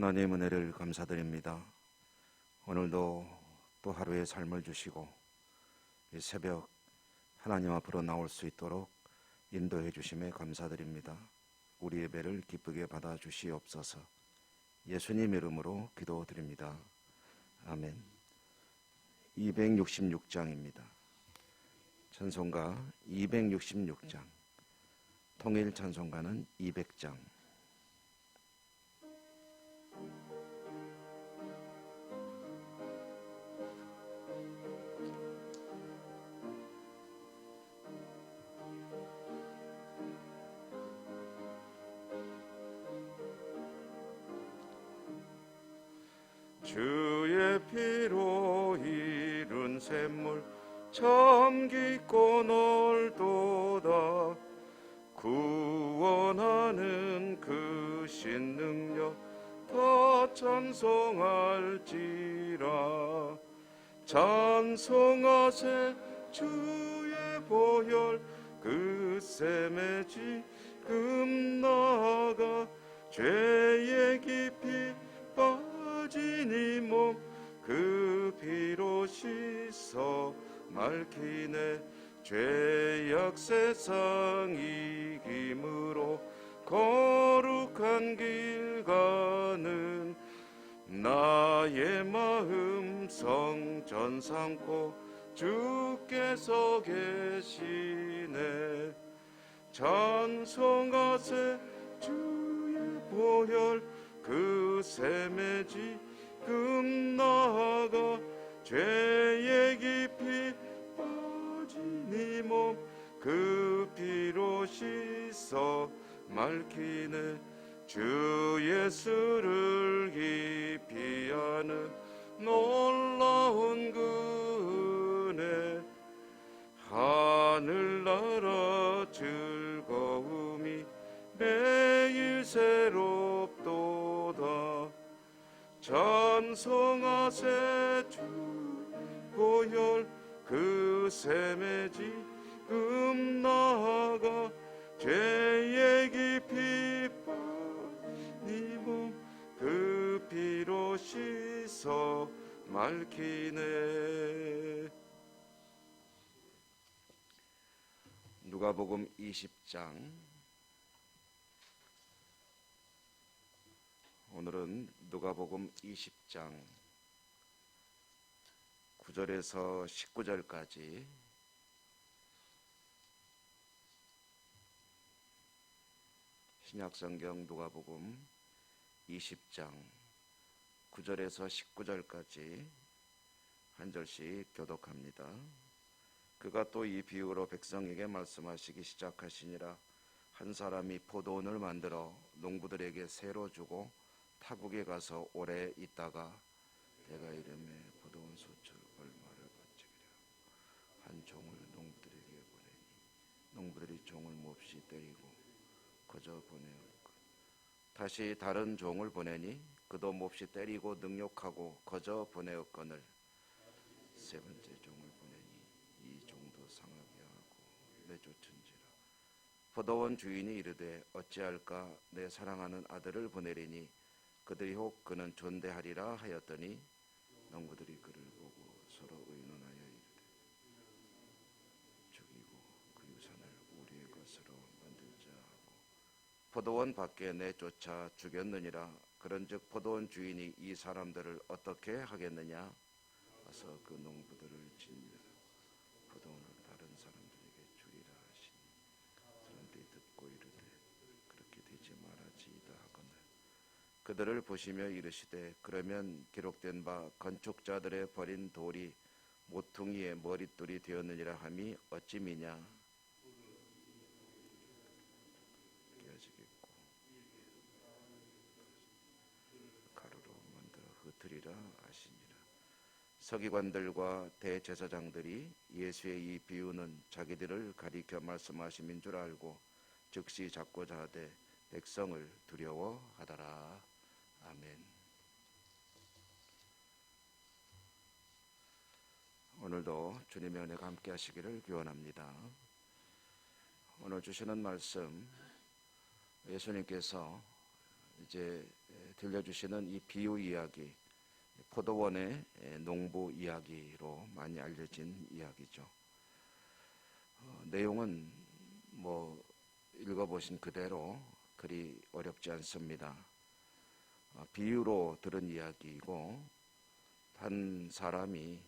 하나님 은혜를 감사드립니다. 오늘도 또 하루의 삶을 주시고 이 새벽 하나님 앞으로 나올 수 있도록 인도해 주심에 감사드립니다. 우리 예배를 기쁘게 받아 주시옵소서. 예수님 이름으로 기도드립니다. 아멘. 266장입니다. 찬송가 266장. 통일 찬송가는 200장. 주의 피로 이룬 샘물 참 깊고 넓도다. 구원하는 그 신능력 다 찬송할지라. 찬송하세 주의 보혈 그 샘에 지금 나가 죄의 깊이 이몸그 피로 씻어 맑히네 죄악 세상 이김으로 거룩한 길 가는 나의 마음 성전 삼고 주께서 계시네. 찬송하세 주의 보혈 그 샘에 지금 나가 죄의 깊이 이몸그 피로 씻어 맑히네. 주 예수를 아는 놀라운 그 은혜 하늘나라 즐거움이 매일 새롭 찬송하세 주 보혈 그 샘에 지금 나가 죄의 깊이 빠니 몸그 피로 씻어 맑히네. 누가복음 20장 오늘은 누가복음 20장 9절에서 19절까지 신약성경 누가복음 20장 9절에서 19절까지 한 절씩 교독합니다. 그가 또 이 비유로 백성에게 말씀하시기 시작하시니라 한 사람이 포도원을 만들어 농부들에게 새로 주고 타국에 가서 오래 있다가 내가 이름에 포도원 소출 얼마를 바치기라 한 종을 농부들에게 보내니 농부들이 종을 몹시 때리고 거저 보내올 것 다시 다른 종을 보내니 그도 몹시 때리고 능욕하고 거저 보내었거늘 세 번째 종을 보내니 이 종도 상하게 하고 내쫓은지라. 포도원 주인이 이르되 어찌할까 내 사랑하는 아들을 보내리니 그들이 혹 그는 존대하리라 하였더니 농부들이 그를 보고 서로 의논하여 이르되 죽이고 그 유산을 우리의 것으로 만들자 하고 포도원 밖에 내쫓아 죽였느니라. 그런즉 포도원 주인이 이 사람들을 어떻게 하겠느냐? 와서 그 농부들을 진멸 포도원을 다른 사람들에게 주리라 하시니 사람들이 듣고 이르되 그렇게 되지 말아지이다 하거늘 그들을 보시며 이르시되 그러면 기록된 바 건축자들의 버린 돌이 모퉁이의 머릿돌이 되었느니라 함이 어찌 미냐? 깨어지겠고. 가루로 만들어 흩으리라 하시니라. 서기관들과 대제사장들이 예수의 이 비유는 자기들을 가리켜 말씀하심인 줄 알고 즉시 잡고자 하되 백성을 두려워하더라 아멘. 오늘도 주님의 은혜가 함께 하시기를 기원합니다. 오늘 주시는 말씀 예수님께서 이제 에, 들려주시는 이 비유 이야기, 포도원의 에, 농부 이야기로 많이 알려진 이야기죠. 어, 내용은 뭐 읽어보신 그대로 그리 어렵지 않습니다. 어, 비유로 들은 이야기이고 한 사람이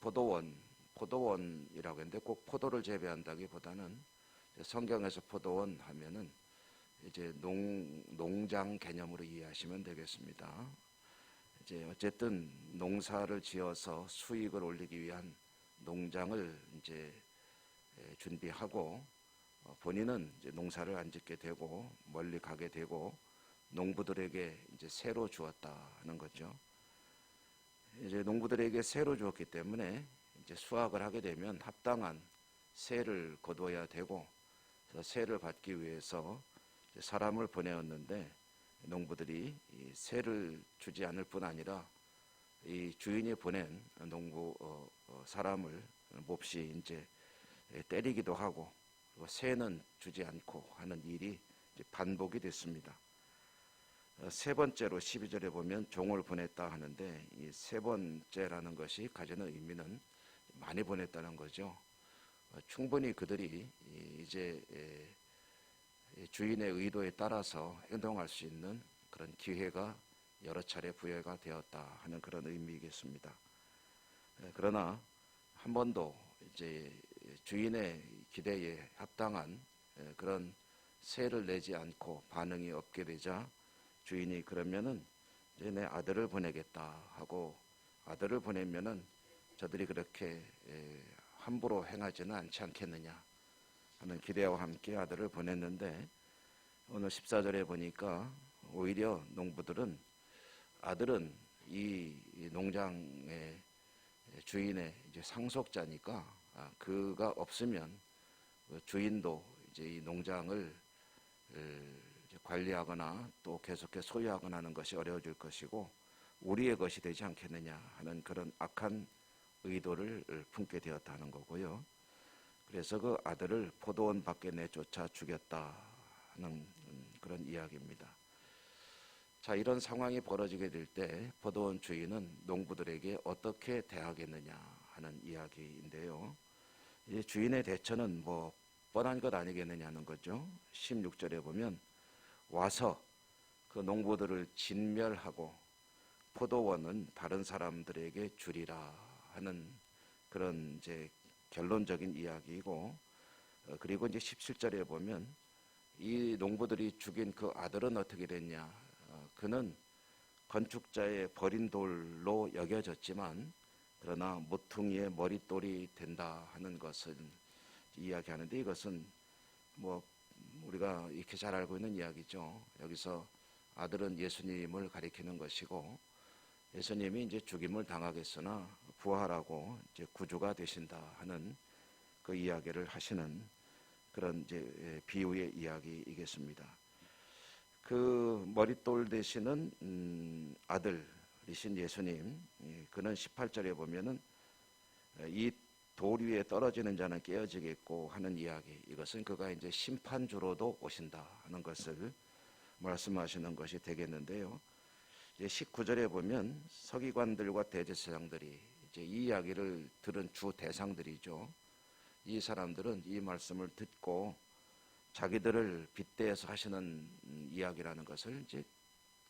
포도원, 포도원이라고 했는데 꼭 포도를 재배한다기보다는 성경에서 포도원 하면은 이제 농, 농장 개념으로 이해하시면 되겠습니다. 이제 어쨌든 농사를 지어서 수익을 올리기 위한 농장을 이제 에, 준비하고 어, 본인은 이제 농사를 안 짓게 되고 멀리 가게 되고 농부들에게 이제 새로 주었다 하는 거죠. 이제 농부들에게 새로 주었기 때문에 이제 수확을 하게 되면 합당한 세를 거둬야 되고 세를 받기 위해서 사람을 보내었는데 농부들이 이 세를 주지 않을 뿐 아니라 이 주인이 보낸 농부 어, 어, 사람을 몹시 이제 때리기도 하고 세는 주지 않고 하는 일이 반복이 됐습니다. 어, 세 번째로 12절에 보면 종을 보냈다 하는데 이 세 번째라는 것이 가지는 의미는 많이 보냈다는 거죠. 어, 충분히 그들이 이- 이제 주인의 의도에 따라서 행동할 수 있는 그런 기회가 여러 차례 부여가 되었다 하는 그런 의미이겠습니다. 에, 그러나 한 번도 이제 주인의 기대에 합당한 에, 그런 세를 내지 않고 반응이 없게 되자 주인이 그러면은 이제 내 아들을 보내겠다 하고 아들을 보내면은 저들이 그렇게 에, 함부로 행하지는 않지 않겠느냐 하는 기대와 함께 아들을 보냈는데 오늘 14절에 보니까 오히려 농부들은 아들은 이, 이 농장의 주인의 이제 상속자니까 아, 그가 없으면 그 주인도 이제 이 농장을 관리하거나 또 계속해서 소유하거나 하는 것이 어려워질 것이고 우리의 것이 되지 않겠느냐 하는 그런 악한 의도를 품게 되었다는 거고요. 그래서 그 아들을 포도원 밖에 내쫓아 죽였다 하는 음, 그런 이야기입니다. 자, 이런 상황이 벌어지게 될 때 포도원 주인은 농부들에게 어떻게 대하겠느냐 하는 이야기인데요. 이 주인의 대처는 뭐 뻔한 것 아니겠느냐 하는 거죠. 16절에 보면 와서 그 농부들을 진멸하고 포도원은 다른 사람들에게 주리라 하는 그런 이제 결론적인 이야기이고 어, 그리고 이제 17절에 보면 이 농부들이 죽인 그 아들은 어떻게 됐냐? 어, 그는 건축자의 버린 돌로 여겨졌지만 그러나 모퉁이의 머릿돌이 된다 하는 것을 이야기하는데 이것은 뭐 우리가 이렇게 잘 알고 있는 이야기죠. 여기서 아들은 예수님을 가리키는 것이고 예수님이 이제 죽임을 당하겠으나 부활하고 이제 구주가 되신다 하는 그 이야기를 하시는 그런 이제 예, 비유의 이야기이겠습니다. 그 머릿돌 되시는 음, 아들이신 예수님, 예, 그는 18절에 보면은 어, 이 돌 위에 떨어지는 자는 깨어지겠고 하는 이야기. 이것은 그가 이제 심판주로도 오신다 하는 것을 말씀하시는 것이 되겠는데요. 이제 19절에 보면 서기관들과 대제사장들이 이제 이 이야기를 들은 주 대상들이죠. 이 사람들은 이 말씀을 듣고 자기들을 빗대어서 하시는 음, 이야기라는 것을 이제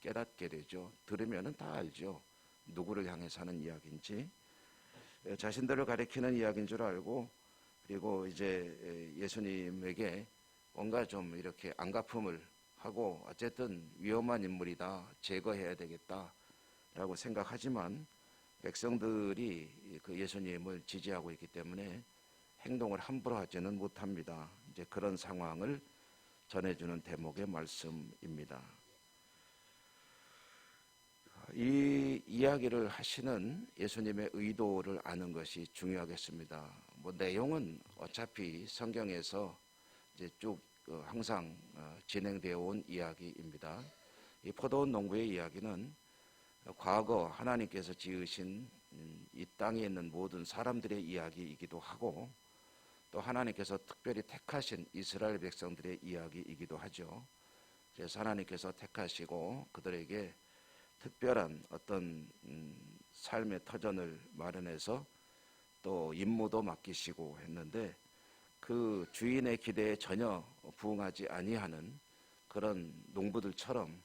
깨닫게 되죠. 들으면은 다 알죠. 누구를 향해서 하는 이야기인지 에, 자신들을 가리키는 이야기인 줄 알고 그리고 이제 에, 예수님에게 뭔가 좀 이렇게 안갚음을 하고 어쨌든 위험한 인물이다 제거해야 되겠다라고 생각하지만 백성들이 그 예수님을 지지하고 있기 때문에 행동을 함부로 하지는 못합니다. 이제 그런 상황을 전해주는 대목의 말씀입니다. 이 이야기를 하시는 예수님의 의도를 아는 것이 중요하겠습니다. 뭐 내용은 어차피 성경에서 이제 쭉 어, 항상 어, 진행되어 온 이야기입니다. 이 포도원 농부의 이야기는 과거 하나님께서 지으신 음, 이 땅에 있는 모든 사람들의 이야기이기도 하고 또 하나님께서 특별히 택하신 이스라엘 백성들의 이야기이기도 하죠. 이제 하나님께서 택하시고 그들에게 특별한 어떤 음, 삶의 터전을 마련해서 또 임무도 맡기시고 했는데 그 주인의 기대에 전혀 부응하지 아니하는 그런 농부들처럼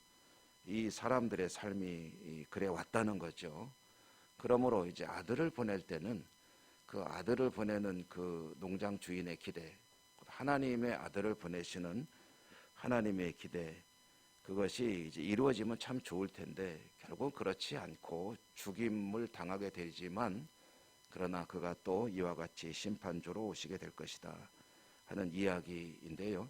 이 사람들의 삶이 이 그래 왔다는 거죠. 그러므로 이제 아들을 보낼 때는 그 아들을 보내는 그 농장 주인의 기대, 하나님의 아들을 보내시는 하나님의 기대, 그것이 이제 이루어지면 참 좋을 텐데 결국 그렇지 않고 죽임을 당하게 되지만 그러나 그가 또 이와 같이 심판조로 오시게 될 것이다 하는 이야기인데요.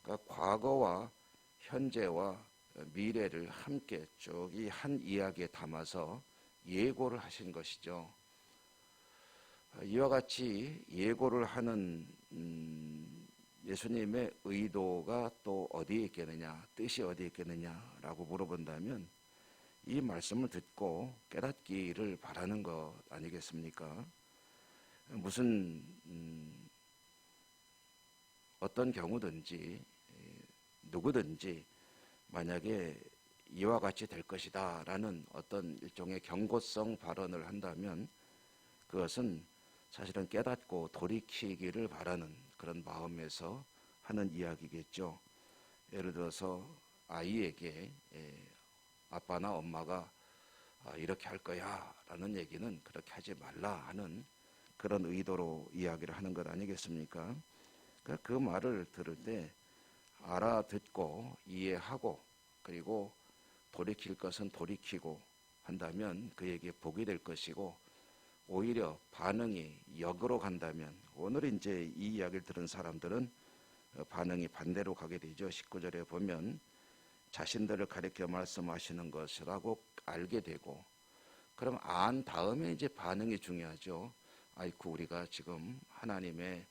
그러니까 과거와 현재와 미래를 함께 쭉 이 한 이야기에 담아서 예고를 하신 것이죠. 이와 같이 예고를 하는 음, 예수님의 의도가 또 어디에 있겠느냐, 뜻이 어디에 있겠느냐라고 물어본다면 이 말씀을 듣고 깨닫기를 바라는 것 아니겠습니까? 무슨 음, 어떤 경우든지 누구든지 만약에 이와 같이 될 것이다 라는 어떤 일종의 경고성 발언을 한다면 그것은 사실은 깨닫고 돌이키기를 바라는 그런 마음에서 하는 이야기겠죠. 예를 들어서 아이에게 예, 아빠나 엄마가 아, 이렇게 할 거야 라는 얘기는 그렇게 하지 말라 하는 그런 의도로 이야기를 하는 것 아니겠습니까? 그러니까 그 말을 들을 때 알아듣고 이해하고 그리고 돌이킬 것은 돌이키고 한다면 그에게 복이 될 것이고 오히려 반응이 역으로 간다면 오늘 이제 이 이야기를 들은 사람들은 반응이 반대로 가게 되죠. 19절에 보면 자신들을 가리켜 말씀하시는 것이라고 알게 되고 그럼 안 다음에 이제 반응이 중요하죠. 아이쿠 우리가 지금 하나님의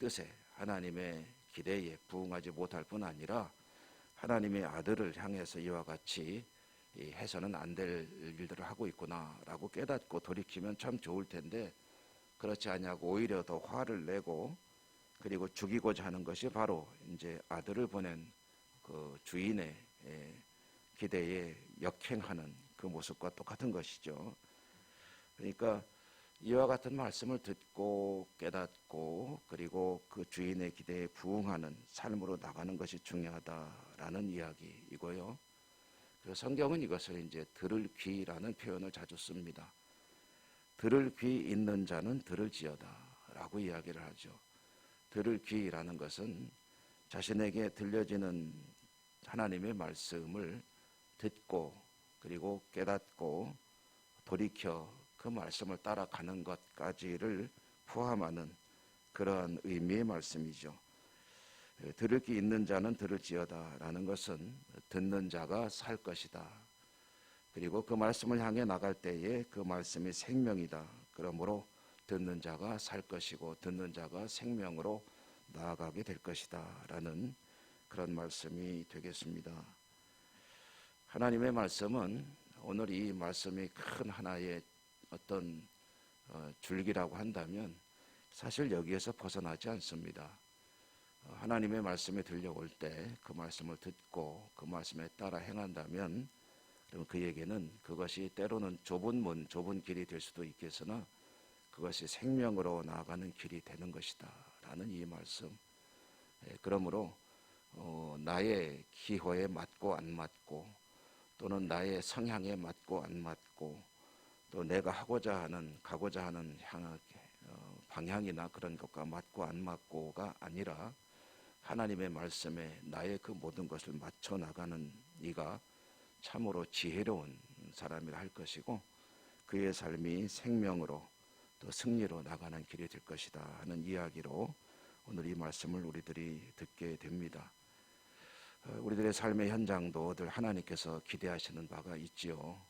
뜻에 하나님의 기대에 부응하지 못할 뿐 아니라 하나님의 아들을 향해서 이와 같이 해서는 안 될 일들을 하고 있구나라고 깨닫고 돌이키면 참 좋을 텐데 그렇지 않냐고 오히려 더 화를 내고 그리고 죽이고자 하는 것이 바로 이제 아들을 보낸 그 주인의 기대에 역행하는 그 모습과 똑같은 것이죠. 그러니까 이와 같은 말씀을 듣고 깨닫고 그리고 그 주인의 기대에 부응하는 삶으로 나가는 것이 중요하다라는 이야기이고요. 그래서 성경은 이것을 이제 들을 귀라는 표현을 자주 씁니다. 들을 귀 있는 자는 들을지어다라고 이야기를 하죠. 들을 귀라는 것은 자신에게 들려지는 하나님의 말씀을 듣고 그리고 깨닫고 돌이켜 그 말씀을 따라가는 것까지를 포함하는 그러한 의미의 말씀이죠. 예, 들을 게 있는 자는 들을지어다라는 것은 듣는 자가 살 것이다. 그리고 그 말씀을 향해 나갈 때에 그 말씀이 생명이다. 그러므로 듣는 자가 살 것이고 듣는 자가 생명으로 나아가게 될 것이다라는 그런 말씀이 되겠습니다. 하나님의 말씀은 오늘 이 말씀이 큰 하나의 어떤 어, 줄기라고 한다면 사실 여기에서 벗어나지 않습니다. 어, 하나님의 말씀이 들려올 때 그 말씀을 듣고 그 말씀에 따라 행한다면 그러면 그에게는 그것이 때로는 좁은 문, 좁은 길이 될 수도 있겠으나 그것이 생명으로 나아가는 길이 되는 것이다. 라는 이 말씀. 예, 그러므로 어, 나의 기호에 맞고 안 맞고 또는 나의 성향에 맞고 안 맞고 또 내가 하고자 하는 가고자 하는 향 어, 방향이나 그런 것과 맞고 안 맞고가 아니라 하나님의 말씀에 나의 그 모든 것을 맞춰 나가는 이가 참으로 지혜로운 사람이라 할 것이고 그의 삶이 생명으로 또 승리로 나가는 길이 될 것이다 하는 이야기로 오늘 이 말씀을 우리들이 듣게 됩니다. 어, 우리들의 삶의 현장도 늘 하나님께서 기대하시는 바가 있지요.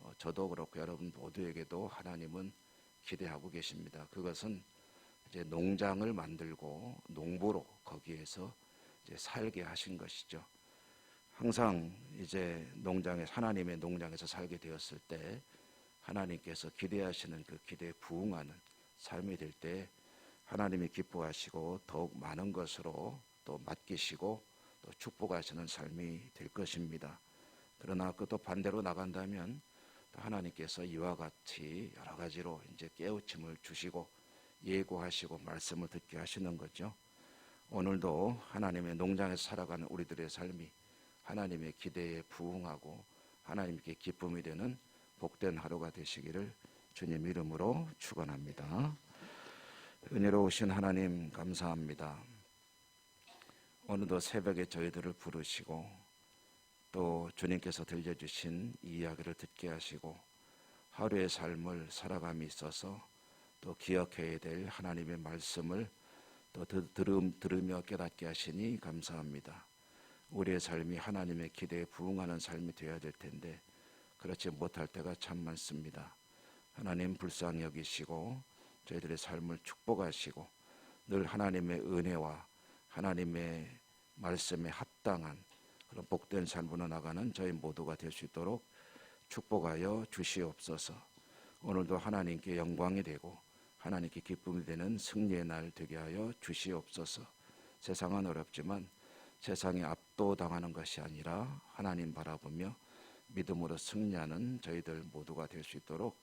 어, 저도 그렇고 여러분 모두에게도 하나님은 기대하고 계십니다. 그것은 이제 농장을 만들고 농부로 거기에서 이제 살게 하신 것이죠. 항상 이제 농장에 하나님의 농장에서 살게 되었을 때 하나님께서 기대하시는 그 기대에 부응하는 삶이 될 때 하나님이 기뻐하시고 더욱 많은 것으로 또 맡기시고 또 축복하시는 삶이 될 것입니다. 그러나 그또 반대로 나간다면 또 하나님께서 이와 같이 여러 가지로 이제 깨우침을 주시고 예고하시고 말씀을 듣게 하시는 거죠. 오늘도 하나님의 농장에서 살아가는 우리들의 삶이 하나님의 기대에 부응하고 하나님께 기쁨이 되는 복된 하루가 되시기를 주님 이름으로 축원합니다. 은혜로우신 하나님 감사합니다. 오늘도 새벽에 저희들을 부르시고 또 주님께서 들려주신 이 이야기를 듣게 하시고 하루의 삶을 살아감이 있어서 또 기억해야 될 하나님의 말씀을 또 들- 들음, 들으며 깨닫게 하시니 감사합니다. 우리의 삶이 하나님의 기대에 부응하는 삶이 되어야 될 텐데 그렇지 못할 때가 참 많습니다. 하나님 불쌍히 여기시고 저희들의 삶을 축복하시고 늘 하나님의 은혜와 하나님의 말씀에 합당한 그런 복된 삶으로 나가는 저희 모두가 될 수 있도록 축복하여 주시옵소서. 오늘도 하나님께 영광이 되고 하나님께 기쁨이 되는 승리의 날 되게 하여 주시옵소서. 세상은 어렵지만 세상에 압도당하는 것이 아니라 하나님 바라보며 믿음으로 승리하는 저희들 모두가 될 수 있도록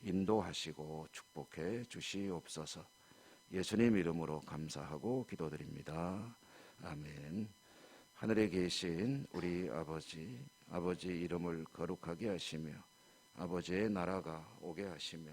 인도하시고 축복해 주시옵소서. 예수님 이름으로 감사하고 기도드립니다. 아멘. 하늘에 계신 우리 아버지, 아버지 이름을 거룩하게 하시며 아버지의 나라가 오게 하시며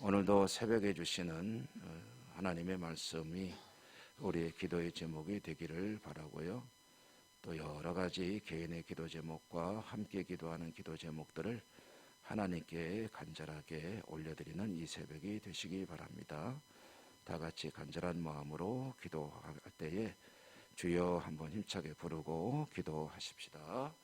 오늘도 새벽에 주시는 어, 하나님의 말씀이 우리의 기도의 제목이 되기를 바라고요. 또 여러 가지 개인의 기도 제목과 함께 기도하는 기도 제목들을 하나님께 간절하게 올려드리는 이 새벽이 되시기 바랍니다. 다 같이 간절한 마음으로 기도할 때에 주여 한번 힘차게 부르고 기도하십시다.